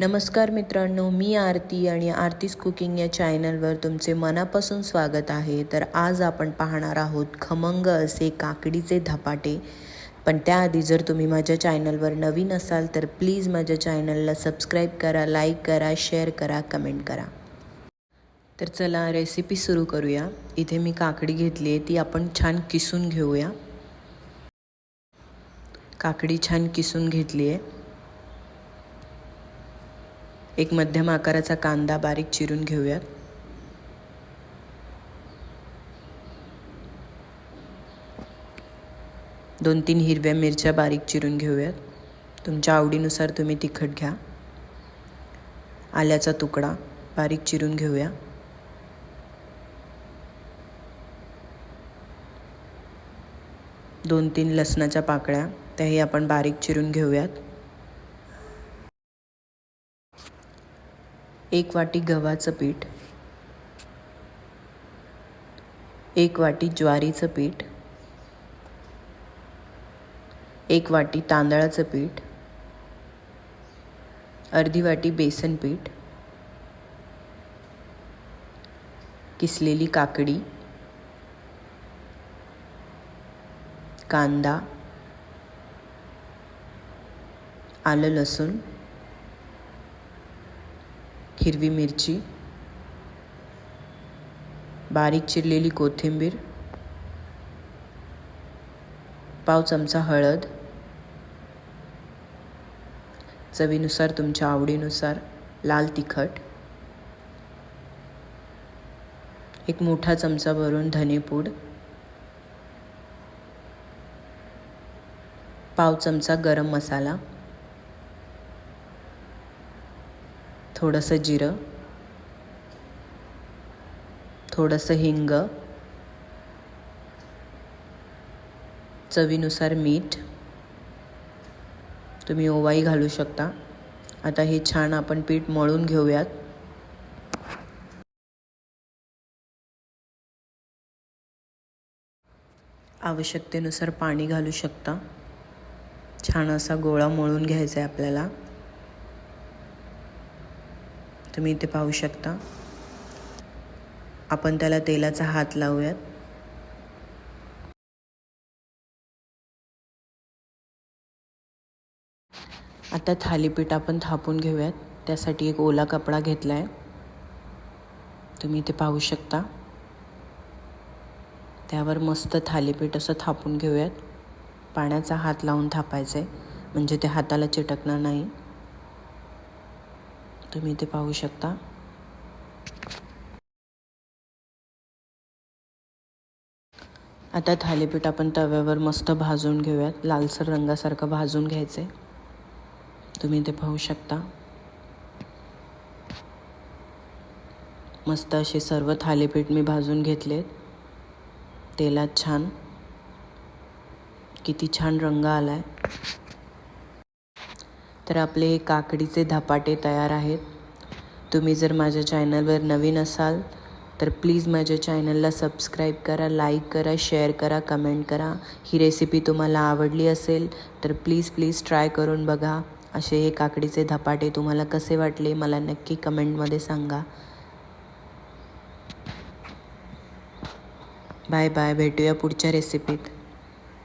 नमस्कार मित्रांनो मी आरती आणि आरतीस कुकिंग या चॅनलवर तुमचे मनापासून स्वागत आहे. तर आज आपण पाहणार आहोत खमंग असे काकडीचे धपाटे. पण त्याआधी जर तुम्ही माझ्या चॅनलवर नवीन असाल तर प्लीज माझ्या चॅनलला सबस्क्राईब करा लाईक करा शेअर करा कमेंट करा. तर चला रेसिपी सुरू करूया. इथे मी काकडी घेतली आहे ती आपण छान किसून घेऊया. काकडी छान किसून घेतली आहे. एक मध्यम आकाराचा कांदा बारीक चिरून घेऊयात. दोन तीन हिरव्या मिरच्या बारीक चिरून घेऊयात. तुमच्या आवडीनुसार तुम्ही तिखट घ्या. आल्याचा तुकडा बारीक चिरून घेऊया. दोन तीन लसणाच्या पाकळ्या त्याही आपण बारीक चिरून घेऊयात. एक वाटी गव्हाचं पीठ. एक वाटी ज्वारीचं पीठ. एक वाटी तांदळाचं पीठ. अर्धी वाटी बेसन पीठ. किसलेली काकडी. कांदा. आलं लसूण. हिरवी मिरची बारीक चिरलेली कोथिंबीर पाव चमचा हळद चवीनुसार तुमच्या आवडीनुसार लाल तिखट एक मोठा चमचा भरून धनेपूड पाव चमचा गरम मसाला थोडंसं जिरं थोडंसं हिंग चवीनुसार मीठ. तुम्ही ओवाई घालू शकता. आता हे छान आपण पीठ मळून घेऊयात. आवश्यकतेनुसार पाणी घालू शकता. छान असा गोळा मळून घ्यायचा आहे आपल्याला. तुम्ही इथे पाहू शकता. आपण त्याला तेलाचा हात लावूयात. आता थालीपीठ आपण थापून घेऊयात. त्यासाठी एक ओला कपडा घेतला आहे तुम्ही इथे पाहू शकता. त्यावर मस्त थालीपीठ असं थापून घेऊयात. पाण्याचा हात लावून थापायचं आहे म्हणजे ते हाताला चिटकणार नाही. तुम्ही ते पाहू शकता. आता थालीपीठ आपण तव्यावर मस्त भाजून घेऊयात. लालसर रंगासारखं भाजून घ्यायचे तुम्ही ते पाहू शकता. मस्त असे सर्व थालीपीठ मी भाजून घेतले तेलात छान. किती छान रंग आला आहे तर आपले काकडीचे धपाटे तयार आहेत. तुम्ही जर माझ्या चॅनलवर नवीन असाल तर प्लीज माझ्या चॅनलला सबस्क्राईब करा लाईक करा शेअर करा कमेंट करा. ही रेसिपी तुम्हाला आवडली असेल तर प्लीज प्लीज ट्राय करून बघा. असे हे काकडीचे धपाटे तुम्हाला कसे वाटले मला नक्की कमेंटमध्ये सांगा. बाय बाय भेटूया पुढच्या रेसिपीत.